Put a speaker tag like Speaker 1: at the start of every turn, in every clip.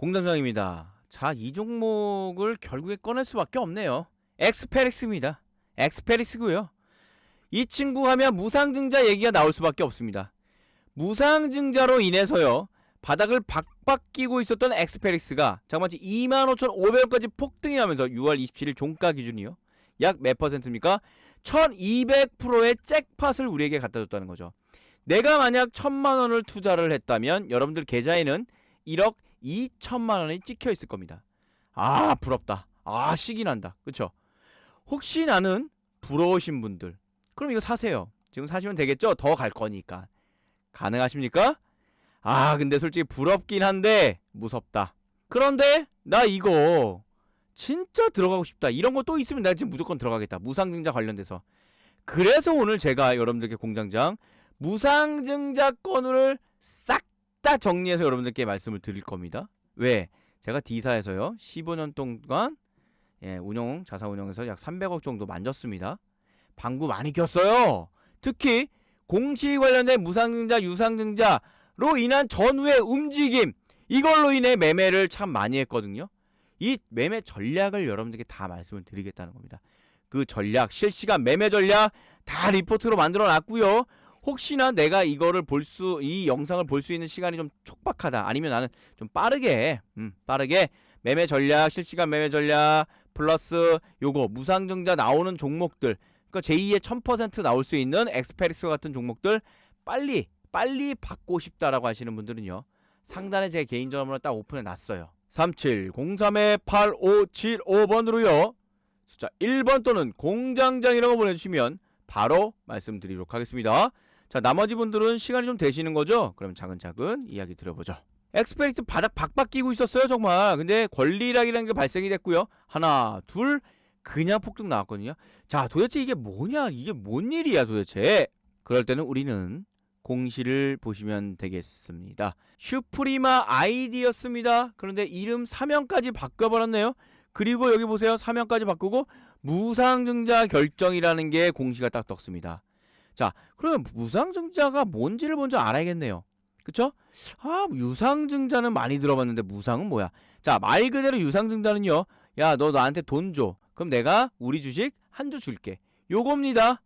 Speaker 1: 공장장입니다. 자, 이 종목을 결국에 꺼낼 수밖에 없네요. 엑스페릭스입니다. 엑스페릭스고요. 이 친구 하면 무상증자 얘기가 나올 수밖에 없습니다. 무상증자로 인해서요. 바닥을 박박 끼고 있었던 엑스페릭스가 잠깐만 25,500원까지 폭등이 하면서 6월 27일 종가 기준이요. 약 몇 퍼센트입니까? 1200%의 잭팟을 우리에게 갖다 줬다는 거죠. 내가 만약 1000만 원을 투자를 했다면 여러분들 계좌에는 1억 2천만 원이 찍혀 있을 겁니다. 아, 부럽다. 아, 식이 난다. 그쵸? 혹시 나는 부러우신 분들, 그럼 이거 사세요. 지금 사시면 되겠죠? 더 갈 거니까. 가능하십니까? 아, 근데 솔직히 부럽긴 한데, 무섭다. 그런데, 나 이거, 진짜 들어가고 싶다. 이런 거 또 있으면 내가 지금 무조건 들어가겠다. 무상증자 관련돼서. 그래서 오늘 제가 여러분들께 공장장, 무상증자 건을 싹 다 정리해서 여러분들께 말씀을 드릴 겁니다. 왜? 제가 D사에서요. 15년 동안 예, 운영 자산 운영에서 약 300억 정도 만졌습니다. 방구 많이 꼈어요. 특히 공시 관련된 무상증자, 유상증자로 인한 전후의 움직임 이걸로 인해 매매를 참 많이 했거든요. 이 매매 전략을 여러분들께 다 말씀을 드리겠다는 겁니다. 그 전략, 실시간 매매 전략 다 리포트로 만들어 놨고요. 혹시나 내가 이거를 볼 수, 이 영상을 볼 수 있는 시간이 좀 촉박하다. 아니면 나는 좀 빠르게, 음, 빠르게 매매 전략, 실시간 매매 전략, 플러스 요거 무상증자 나오는 종목들, 그러니까 제2의 1000% 나올 수 있는 엑스페리스 같은 종목들 빨리, 빨리 받고 싶다라고 하시는 분들은요. 상단에 제 개인 전화번호 딱 오픈해 놨어요. 37038575번으로요. 숫자 1번 또는 공장장이라고 보내주시면 바로 말씀드리도록 하겠습니다. 자, 나머지 분들은 시간이 좀 되시는 거죠? 그럼 차근차근 이야기 들어보죠. 엑스페리트 바닥 박박 끼고 있었어요, 정말. 근데 권리락이라는 게 발생이 됐고요. 하나, 둘, 그냥 폭등 나왔거든요. 자, 도대체 이게 뭐냐? 이게 뭔 일이야, 도대체? 그럴 때는 우리는 공시를 보시면 되겠습니다. 슈프리마 아이디였습니다. 그런데 이름 사명까지 바꿔버렸네요. 그리고 여기 보세요. 사명까지 바꾸고 무상증자 결정이라는 게 공시가 딱 떴습니다. 자, 그러면 무상증자가 뭔지를 먼저 알아야겠네요. 그쵸? 아, 유상증자는 많이 들어봤는데 무상은 뭐야? 자, 말 그대로 유상증자는요. 야, 너 나한테 돈 줘. 그럼 내가 우리 주식 한 주 줄게. 요겁니다.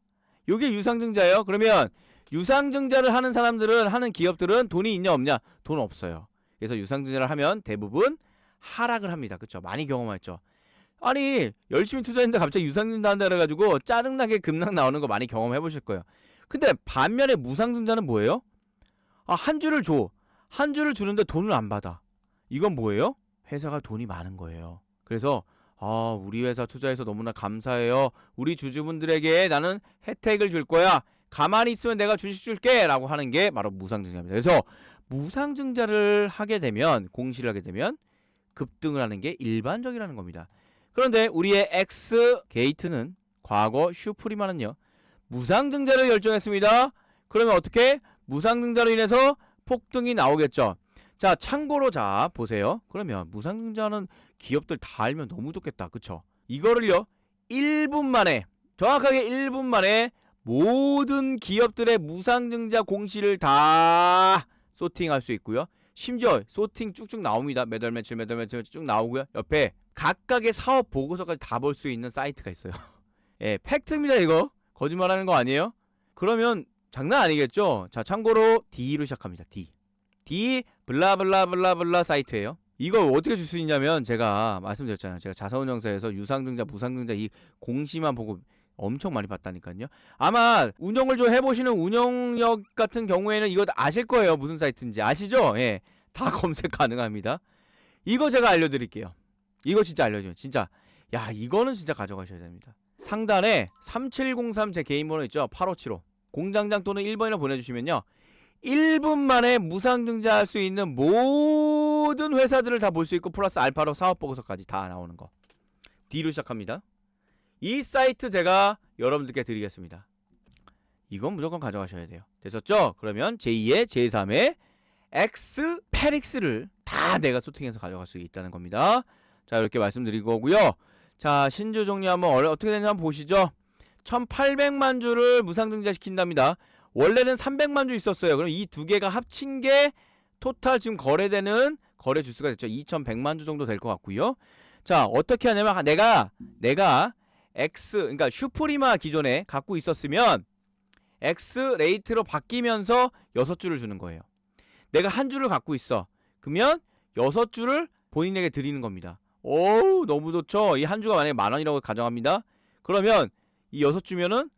Speaker 1: 요게 유상증자예요. 그러면 유상증자를 하는 사람들은 하는 기업들은 돈이 있냐 없냐? 돈 없어요. 그래서 유상증자를 하면 대부분 하락을 합니다. 그쵸? 많이 경험했죠. 아니 열심히 투자했는데 갑자기 유상증자 한다 그래가지고 짜증나게 급락 나오는 거 많이 경험해 보실 거예요. 근데 반면에 무상증자는 뭐예요? 아 한 주를 줘. 한 주를 주는데 돈을 안 받아. 이건 뭐예요? 회사가 돈이 많은 거예요. 그래서 아 우리 회사 투자해서 너무나 감사해요. 우리 주주분들에게 나는 혜택을 줄 거야. 가만히 있으면 내가 주식 줄게 라고 하는 게 바로 무상증자입니다. 그래서 무상증자를 하게 되면 공시를 하게 되면 급등을 하는 게 일반적이라는 겁니다. 그런데 우리의 X 게이트는 과거 슈프리마는요 무상증자를 결정했습니다. 그러면 어떻게 무상증자로 인해서 폭등이 나오겠죠. 자 참고로 자 보세요. 그러면 무상증자는 기업들 다 알면 너무 좋겠다, 그쵸? 이거를요 1분 만에 정확하게 1분 만에 모든 기업들의 무상증자 공시를 다 소팅할 수 있고요. 심지어 소팅 쭉쭉 나옵니다. 매달 며칠 매달 며칠 쭉 나오고요. 옆에 각각의 사업 보고서까지 다 볼 수 있는 사이트가 있어요. 예, 팩트입니다 이거. 거짓말하는 거 아니에요? 그러면 장난 아니겠죠? 자, 참고로 D로 시작합니다. D. D 블라블라블라블라 사이트예요. 이걸 어떻게 줄 수 있냐면 제가 말씀드렸잖아요. 제가 자사운영사에서 유상증자, 무상증자 이 공시만 보고 엄청 많이 봤다니까요. 아마 운영을 좀 해보시는 운영력 같은 경우에는 이거 아실 거예요. 무슨 사이트인지 아시죠? 예, 다 검색 가능합니다. 이거 제가 알려드릴게요. 이거 진짜 알려줘요. 진짜 야 이거는 진짜 가져가셔야 됩니다. 상단에 3703 제 개인 번호 있죠? 8575 공장장 또는 1번이라 보내주시면요. 1분 만에 무상 증자할 수 있는 모든 회사들을 다 볼 수 있고 플러스 알파로 사업 보고서까지 다 나오는 거. D로 시작합니다. 이 사이트 제가 여러분들께 드리겠습니다. 이건 무조건 가져가셔야 돼요. 됐었죠? 그러면 제2의 제3의 X 페릭스를 다 내가 소팅해서 가져갈 수 있다는 겁니다. 자 이렇게 말씀드리고 오고요. 자 신주 정리 한번 얼- 어떻게 되는지 한번 보시죠. 1800만 주를 무상 증자 시킨답니다. 원래는 300만 주 있었어요. 그럼 이 두 개가 합친 게 토탈 지금 거래되는 거래 주수가 됐죠. 2,100만 주 정도 될 것 같고요. 자, 어떻게 하냐면 하- 내가 내가 X 그러니까 슈프리마 기존에 갖고 있었으면 X 레이트로 바뀌면서 여섯 주를 주는 거예요. 내가 한 주를 갖고 있어. 그러면 여섯 주를 본인에게 드리는 겁니다. 오, 너무 좋죠. 이 한 주가 만약에 만 원이라고 가정합니다. 그러면 이 여섯 주면은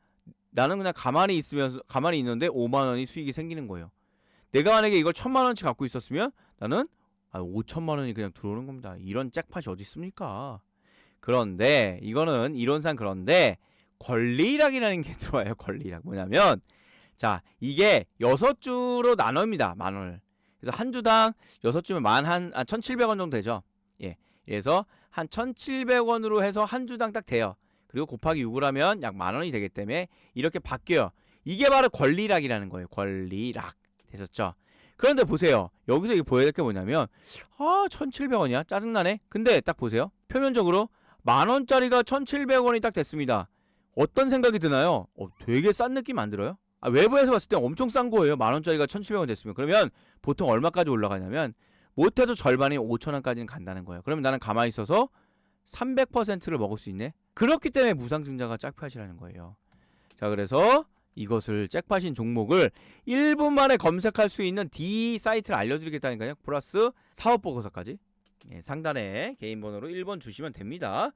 Speaker 1: 나는 그냥 가만히 있으면서 가만히 있는데 5만 원이 수익이 생기는 거예요. 내가 만약에 이걸 천만 원치 갖고 있었으면 나는 아, 5천만 원이 그냥 들어오는 겁니다. 이런 잭팟이 어디 있습니까? 그런데 이거는 이론상 그런데 권리락이라는 게 들어와요. 권리락 뭐냐면 자 이게 여섯 주로 나눕니다. 만 원을 그래서 한 주당 여섯 주면 만한 아, 1,700원 정도 되죠. 예, 그래서 한 1,700원으로 해서 한 주당 딱 돼요. 그리고 곱하기 6을 하면 약 만 원이 되기 때문에 이렇게 바뀌어요. 이게 바로 권리락이라는 거예요. 권리락 되셨죠? 그런데 보세요. 여기서 이게 보여야 될 게 뭐냐면 아 1,700원이야 짜증나네. 근데 딱 보세요. 표면적으로 만 원짜리가 1,700원이 딱 됐습니다. 어떤 생각이 드나요? 어, 되게 싼 느낌 안 들어요? 아, 외부에서 봤을 때 엄청 싼 거예요. 만 원짜리가 1,700원 됐으면 그러면 보통 얼마까지 올라가냐면 못해도 절반이 5천 원까지는 간다는 거예요. 그러면 나는 가만히 있어서 300%를 먹을 수 있네. 그렇기 때문에 무상증자가 짝팟이라는 거예요. 자, 그래서 이것을 짝팟인 종목을 1분 만에 검색할 수 있는 D 사이트를 알려드리겠다니까요. 플러스 사업 보고서까지 예, 상단에 개인 번호로 1번 주시면 됩니다.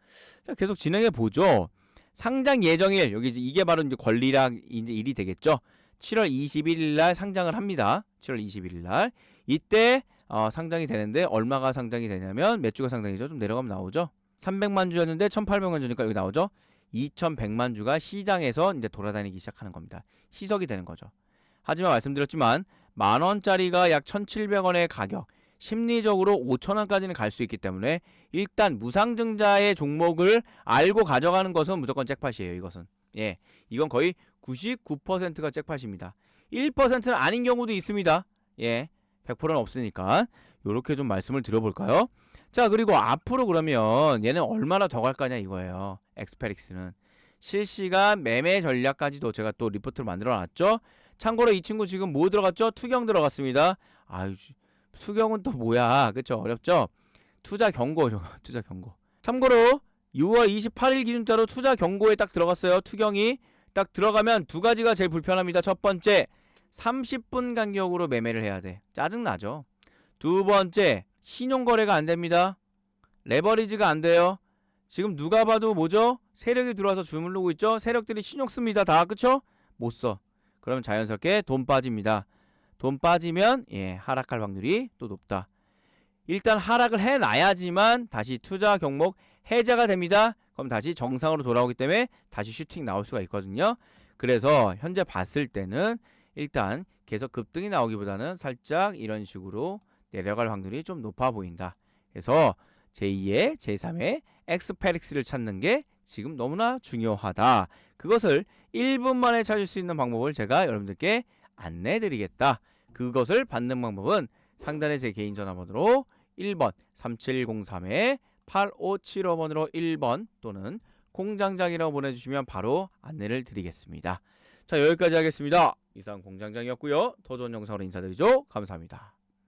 Speaker 1: 자, 계속 진행해 보죠. 상장 예정일 여기 이제 이게 바로 이제 권리락 이제 일이 되겠죠. 7월 21일 날 상장을 합니다. 7월 21일 날 이때 어, 상장이 되는데 얼마가 상장이 되냐면 몇 주가 상장이죠? 좀 내려가면 나오죠. 300만 주였는데 1,800만 주니까 여기 나오죠. 2,100만 주가 시장에서 이제 돌아다니기 시작하는 겁니다. 희석이 되는 거죠. 하지만 말씀드렸지만 만 원짜리가 약 1,700원의 가격, 심리적으로 5천 원까지는 갈 수 있기 때문에 일단 무상증자의 종목을 알고 가져가는 것은 무조건 잭팟이에요. 이것은 예, 이건 거의 99%가 잭팟입니다. 1%는 아닌 경우도 있습니다. 예, 100%는 없으니까 이렇게 좀 말씀을 드려볼까요? 자 그리고 앞으로 그러면 얘는 얼마나 더 갈 거냐 이거예요. 엑스페릭스는 실시간 매매 전략까지도 제가 또 리포트를 만들어 놨죠. 참고로 이 친구 지금 뭐 들어갔죠? 투경 들어갔습니다. 아유 수경은 또 뭐야? 그쵸 어렵죠? 투자 경고 투자 경고. 참고로 6월 28일 기준자로 투자 경고에 딱 들어갔어요. 투경이 딱 들어가면 두 가지가 제일 불편합니다. 첫 번째 30분 간격으로 매매를 해야 돼. 짜증 나죠. 두 번째 신용 거래가 안 됩니다. 레버리지가 안 돼요. 지금 누가 봐도 뭐죠? 세력이 들어와서 주물르고 있죠. 세력들이 신용 씁니다. 다 그쵸? 못 써. 그러면 자연스럽게 돈 빠집니다. 돈 빠지면 예 하락할 확률이 또 높다. 일단 하락을 해놔야지만 다시 투자 경목 해제가 됩니다. 그럼 다시 정상으로 돌아오기 때문에 다시 슈팅 나올 수가 있거든요. 그래서 현재 봤을 때는 일단 계속 급등이 나오기보다는 살짝 이런 식으로 내려갈 확률이 좀 높아 보인다. 그래서 제2의 제3의 엑스페릭스를 찾는 게 지금 너무나 중요하다. 그것을 1분 만에 찾을 수 있는 방법을 제가 여러분들께 안내해 드리겠다. 그것을 받는 방법은 상단에 제 개인 전화번호로 1번 3703에 8575번으로 1번 또는 공장장이라고 보내주시면 바로 안내를 드리겠습니다. 자 여기까지 하겠습니다. 이상 공장장이었고요. 더 좋은 영상으로 인사드리죠. 감사합니다.